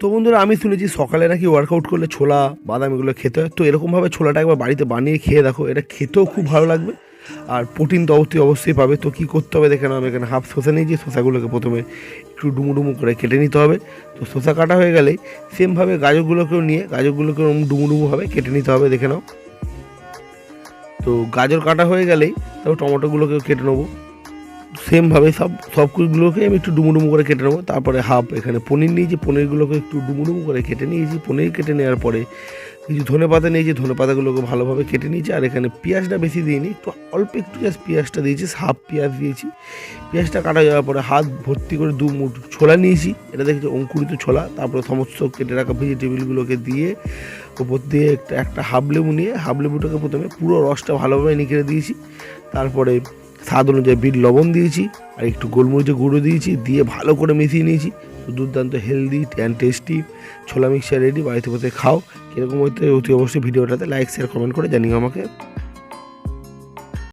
তো বন্ধুরা, আমি শুনেছি সকালে নাকি ওয়ার্কআউট করলে ছোলা বাদাম এগুলো খেতে হয়। তো এরকমভাবে ছোলাটা একবার বাড়িতে বানিয়ে খেয়ে দেখো, এটা খেতেও খুব ভালো লাগবে। আর প্রোটিন তো অবশ্যই অবশ্যই পাবে। তো কী করতে হবে দেখে নাও, আমি এখানে হাফ শসা নিয়েছি। শসাগুলোকে প্রথমে একটু ডুমু ডুমু করে কেটে নিতে হবে। তো শসা কাটা হয়ে গেলেই সেমভাবে গাজরগুলোকেও নিয়ে, গাজরগুলোকেও ডুমু ডুমুভাবে কেটে নিতে হবে, দেখে নাও। তো গাজর কাটা হয়ে গেলেই তারপর টমেটোগুলোকেও কেটে নেব। সেমভাবে সব সবগুলোকে আমি একটু ডুমু ডুমু করে কেটে নেব। তারপরে হাফ এখানে পনির নিয়েছি পনিরগুলোকে একটু ডুমু ডুমু করে কেটে নিয়েছি, পনির কেটে নেওয়ার পরে কিছু ধনে পাতা নিয়েছি ধনে পাতাগুলোকে ভালোভাবে কেটে নিয়েছি, আর এখানে পেঁয়াজটা বেশি দিইনি, একটু অল্প একটু জাস্ট পেঁয়াজটা দিয়েছি, হাফ পেঁয়াজ দিয়েছি। পেঁয়াজটা কাটা যাওয়ার পরে হাত ভর্তি করে দু মুঠ ছোলা নিয়েছি, এটা দেখেছি অঙ্কুরিত ছোলা, তারপরে সমস্ত কেটে রাখা ভেজিটেবিলগুলোকে দিয়ে ওপর দিয়ে একটা একটা হাফ লেবু নিয়ে, হাফ লেবুটাকে প্রথমে পুরো রসটা ভালোভাবে নিখেড়ে দিয়েছি, তারপরে স্বাদ অনুযায়ী বিট লবণ দিয়েছি, আর একটু গোলমরিচের গুঁড়ো দিয়েছি, দিয়ে ভালো করে মিশিয়ে নিয়েছি। দুর্দান্ত হেলদি অ্যান্ড টেস্টি ছোলা মিক্সচার রেডি বাড়িতে বসে খাও। কীরকম হয়তো অতি অবশ্যই ভিডিওটাতে লাইক শেয়ার কমেন্ট করে জানিও আমাকে।